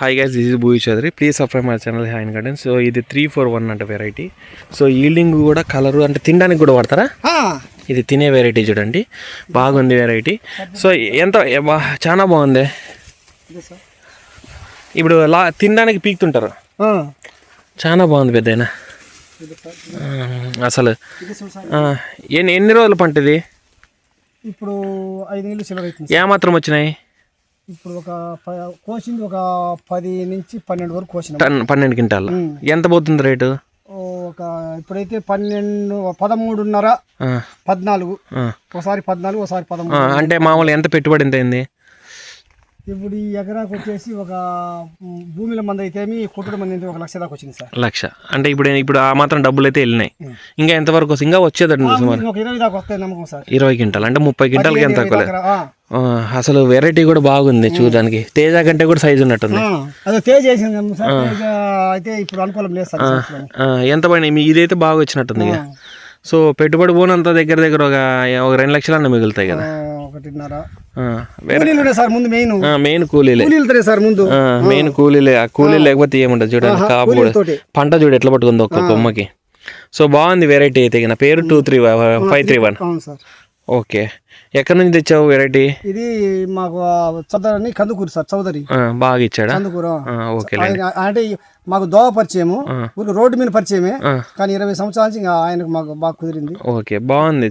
Hi guys this is భూయి Chaudhary please subscribe my channel hi garden so ఇది three four one అంటే variety so yielding కూడా colour అంటే తినడానికి కూడా వాడతారా? ఇది తినే వెరైటీ చూడండి. బాగుంది వెరైటీ సో ఎంత చాలా బాగుంది. ఇప్పుడు లా తినడానికి పీకుతుంటారు. చాలా బాగుంది పెద్దయినా. అసలు. ఎన్ని ఎన్ని రోజుల పంట ఇది? ఇప్పుడు ఐదు ఏమాత్రం వచ్చినాయి? ఇప్పుడు ఒక కోసింది ఒక పది నుంచి పన్నెండు వరకు కోసినాం. టన్ పన్నెండు క్వింటాలు? ఎంత పోతుంది రేటు? ఒక ఇప్పుడైతే పన్నెండు పదమూడున్నర పద్నాలుగు. ఒకసారి పద్నాలుగు ఒకసారి పదమూడు. అంటే మామూలు ఎంత పెట్టుబడి ఎంత అయింది? ఇప్పుడు ఈ ఎకరాకు వచ్చేసి ఒక భూమిలో మంది అయితే కుట్టుడు మంది అయితే ఒక లక్ష దాకా వచ్చింది సార్. లక్ష. అంటే ఇప్పుడు ఇప్పుడు ఆ మాత్రం డబ్బులు అయితే వెళ్ళినాయి. ఇంకా ఎంతవరకు ఇంకా వచ్చేదండి ఇరవై దాకా వస్తాయి నమ్మకం సార్. ఇరవై క్వింటాల్? అంటే ముప్పై క్వింటాల్కి ఎంత తక్కువ అసలు వెరైటీ కూడా బాగుంది చూడడానికి. తేజ కంటే కూడా సైజు ఉన్నట్టుంది. అదే తేజ్ అయితే ఇప్పుడు అనుకూలం లేదు ఎంత పైన మీ ఇదైతే బాగా వచ్చినట్టుంది సో పెట్టుబడి పోనంత దగ్గర దగ్గర ఒక ఒక రెండు లక్షలన్న మిగులుతాయి కదా. ఒకటిన్నర. సార్ ముందు మెయిన్. కూలీలే. కూలీలు సార్ ముందు. మెయిన్ కూలీలే. ఆ కూలీలు లేకపోతే ఏముండదు చూడండి. కాపు పంట చూడు ఎట్లా పట్టుకుంది ఒక్క కొమ్మకి. సో బాగుంది వెరైటీ అయితే నా పేరు two three five three one okay ఎక్కడి నుంచి తెచ్చావు వెరైటీ? ఇది మాకు చౌదరి కందుకూరు సార్ చౌదరి. బాగా ఇచ్చాడా? కందుకూరు ఓకే అంటే మాకు దోవ పరిచయము ఊరు రోడ్డు మీద పరిచయమే. కానీ ఇరవై సంవత్సరాల నుంచి ఆయనకు మాకు బాగా కుదిరింది. ఓకే బాగుంది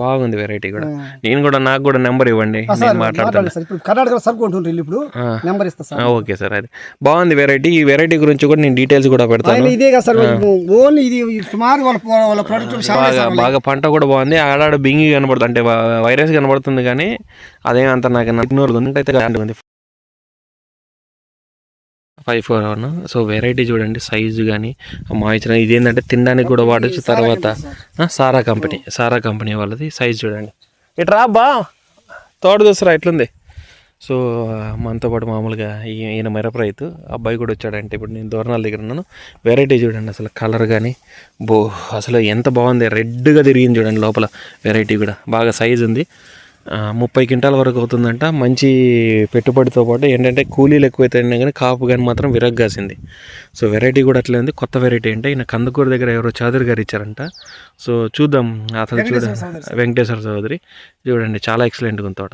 బాగుంది వెరైటీ కూడా. నేను కూడా నాకు కూడా నెంబర్ ఇవ్వండి మాట్లాడతాను. ఇప్పుడు కర్ణాటక సరుకు ఉంటుండ్రు ఇప్పుడు నెంబర్ ఇస్తా సార్. ఓకే సార్ అది బాగుంది వెరైటీ. ఈ వెరైటీ గురించి కూడా నేను డీటెయిల్స్ కూడా పెడతాను. ఇదే కదా సార్ ఓన్లీ ఇది సుమారు వాళ్ళ వాళ్ళ ప్రోడక్ట్ బాగా పంట కూడా బాగుంది. ఆడాడ బింగి కనబడుతుంది. అంటే వైరస్ కనబడుతుంది కానీ అదేం అంత నాకు ఇగ్నోర్ దాంట్లో ఉంది. Five four one so variety చూడండి సైజు కానీ మాయిచర్ ఇది ఏంటంటే తినడానికి కూడా వాడచ్చు తర్వాత. సారా కంపెనీ సారా కంపెనీ వాళ్ళది. సైజ్ చూడండి. ఇట్రా బా తోట చూస్తారా ఎట్లుంది సో మనతో పాటు మామూలుగా ఈ- ఈయన మిరప రైతు అబ్బాయి కూడా వచ్చాడంటే ఇప్పుడు నేను దూరణాల దగ్గర ఉన్నాను. వెరైటీ చూడండి అసలు కలర్ కానీ బో అసలు ఎంత బాగుంది. రెడ్గా తిరిగింది చూడండి లోపల వెరైటీ కూడా. బాగా సైజ్ ఉంది. ముప్పై క్వింటాల వరకు అవుతుందంట. మంచి పెట్టుబడితో పాటు ఏంటంటే కూలీలు ఎక్కువైతే కానీ కాపు కానీ మాత్రం విరగ్గాసింది. సో వెరైటీ కూడా అట్లే ఉంది. కొత్త వెరైటీ అంటే ఈయన కందుకూరు దగ్గర ఎవరో చౌదరి గారు ఇచ్చారంట. సో చూద్దాం. అసలు చూడ వెంకటేశ్వర చౌదరి చూడండి చాలా ఎక్సలెంట్గా ఉంది తోట.